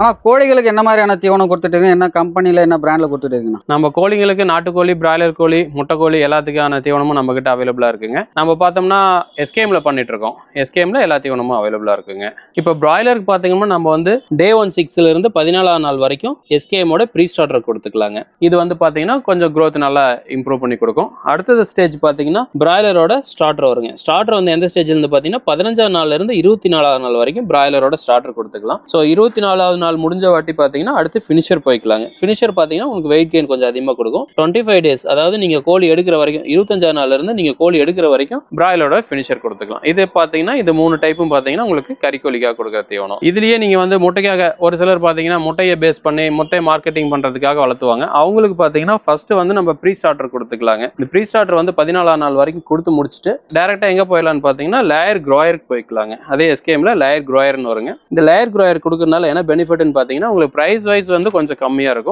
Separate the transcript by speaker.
Speaker 1: ஆனால் கோழிகளுக்கு என்ன மாதிரியான தீவனம் கொடுத்துட்டு என்ன கம்பெனியில் என்ன பிராண்டில் கொடுத்துட்டு இருக்கீங்கண்ணா
Speaker 2: நம்ம கோழிங்களுக்கு நாட்டுக்கோழி பிராய்லர் கோழி முட்டைக்கோழி எல்லாத்துக்கான தீவனமும் நம்ம கிட்ட அவைலபிளாக இருக்குங்க. நம்ம பார்த்தோம்னா எஸ்கேம்ல பண்ணிட்டு இருக்கோம். எஸ்கேம்ல எல்லா தீவனமும் அவைலபிளாக இருக்குங்க. இப்போ பிராய்லருக்கு பார்த்தீங்கன்னா நம்ம வந்து டே ஒன் சிக்ஸ்ல இருந்து பதினாலாம் நாள் வரைக்கும் எஸ்கேமோட ப்ரீ ஸ்டார்டர் கொடுத்துக்கலாங்க. இது வந்து பார்த்தீங்கன்னா கொஞ்சம் க்ரோத் நல்லா இம்ப்ரூவ் பண்ணி கொடுக்கும். அடுத்தது ஸ்டேஜ் பார்த்தீங்கன்னா பிராய்லரோட ஸ்டார்டர் வருங்க. ஸ்டார்டர் வந்து எந்த ஸ்டேஜ்லேருந்து பார்த்தீங்கன்னா பதினஞ்சாம் நாள்ல இருந்து இருபத்தி நாலாவது நாள் வரைக்கும் பிராய்லரோட ஸ்டார்டர் கொடுத்துக்கலாம். ஸோ இருபத்தி நாலாவது நாள் முடிஞ்ச வாட்டி பார்த்தீங்கன்னா அடுத்து ஃபினிஷர் போய்க்கலாங்க. ஃபினிஷர் பார்த்தீங்கன்னா உங்களுக்கு வெயிட் கெயின் கொஞ்சம் அதிகமாக கொடுக்கும். டுவெண்ட்டி ஃபைவ் டேஸ் அதாவது நீங்கள் கோழி எடுக்கிற வரைக்கும் இருபத்தஞ்சாறு நாள்ல இருந்து நீங்கள் கோழி எடுக்கிற வரைக்கும் பிராய்லரோட ஃபினிஷர் கொடுத்துக்கலாம். இது பார்த்தீங்கன்னா இது மூணு டைப்பும் பார்த்தீங்கன்னா உங்களுக்கு கறிக்கோழிக்காக கொடுக்குற தீவனம் இதுலயே நீங்கள் வந்து முட்டைக்காக ஒரு சிலர் பார்த்தீங்கன்னா முட்டையை பேஸ் பண்ணி முட்டை மார்க்கெட்டிங் பண்ணுறதுக்காக வளர்த்துவாங்க. அவங்களுக்கு பார்த்தீங்கன்னா ஃபர்ஸ்ட் வந்து நம்ம ப்ரீ ஸ்டார்டர் கொடுத்துக்கலாங்க. இந்த ப்ரீ ஸ்டார்டர் வந்து பதினாலாம் நாள் வரைக்கும் கொடுத்து முடிச்சுட்டு டேரெக்டாக எங்கே போயிடலான்னு பார்த்தீங்கன்னா லேயர் க்ரோயருக்கு போய்க்கலாங்க. அதே எஸ்கேமில் லேயர் க்ரோயர்னு வருங்க. இந்த லேயர் க்ரோயர் கொடுக்கறனால என்ன பெனிஃபிட்னு பார்த்தீங்கன்னா உங்களுக்கு ப்ரைஸ் வைஸ் வந்து கொஞ்சம் கம்மியாக இருக்கும்.